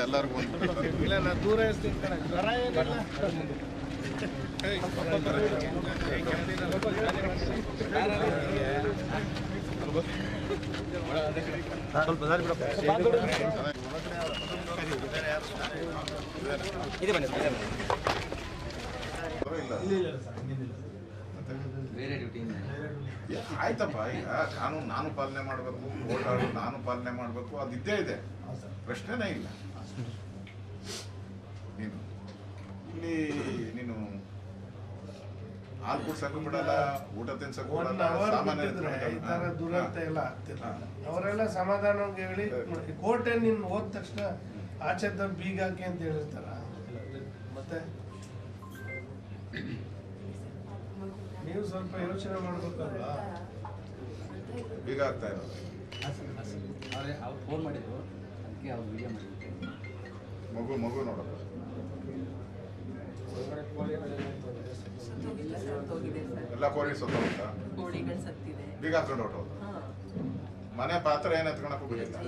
ಎಲ್ಲರಿಗೂ ಇಲ್ಲ ನಾನು ದೂರ ಇರ್ತೀನಿ ಇದೆ ಬನ್ನಿ ಬೇರೆ ಡ್ಯೂಟಿ ಆಯ್ತಪ್ಪ ಈಗ ಕಾನೂನು ನಾನು ಪಾಲನೆ ಮಾಡಬೇಕು ಓಡಾಡು ನಾನು ಪಾಲನೆ ಮಾಡಬೇಕು ಅದು ಇದ್ದೇ ಇದೆ. ಪ್ರಶ್ನೆನೇ ಇಲ್ಲ. ನೀನು. ಇಲ್ಲಿ ನೀನು ಹಾಲು ಕುಡ್ಸಕ್ಕೂ ಬಿಡಲ್ಲ ಊಟ ತಿನ್ಸಕ್ಕೂ ಒನ್ ಬಿಡಲ್ಲ ಸಾಮಾನ್ಯ ಈ ತರ ದುರಂತ ಎಲ್ಲ ಆಗ್ತಿಲ್ಲ. ಅವರೆಲ್ಲ ಸಮಾಧಾನವಾಗಿ ಹೇಳಿ ಕೋರ್ಟೆ ನಿನ್ ಹೋದ ತಕ್ಷಣ ಆಚೆ ಬೀಗಾಕಿ ಬೀಗ ಹಾಕಿ ಅಂತ ಹೇಳಿರ್ತಾರ. ಮತ್ತೆ? ನೀವು ಸ್ವಲ್ಪ ಯೋಚನೆ ಮಾಡ್ಬೇಕಲ್ಲ ಈಗ ಆಗ್ತಾ ಇರೋದು. ಅವ್ರು ಫೋನ್ ಮಾಡಿದ್ರು ಅದಕ್ಕೆ ಅವ್ರು ವಿಡಿಯೋ ಮಾಡಿದ್ರು ಮಗು ಮಗು ನೋಡೋದು ಎಲ್ಲ ಕೋಳಿ ಸತ್ತೋಗುತ್ತಾ? ಕೋಳಿಗಳು ಸತ್ತಿದೆ ಬೀಗ ಹಾಕೊಂಡು ಹೊರಟೋದು ಹಾ. ಮನೆ ಪಾತ್ರ ಏನ್ ಎತ್ಕೊಳಕ್ಕೂ ಬಿಟ್ಟಿಲ್ಲ.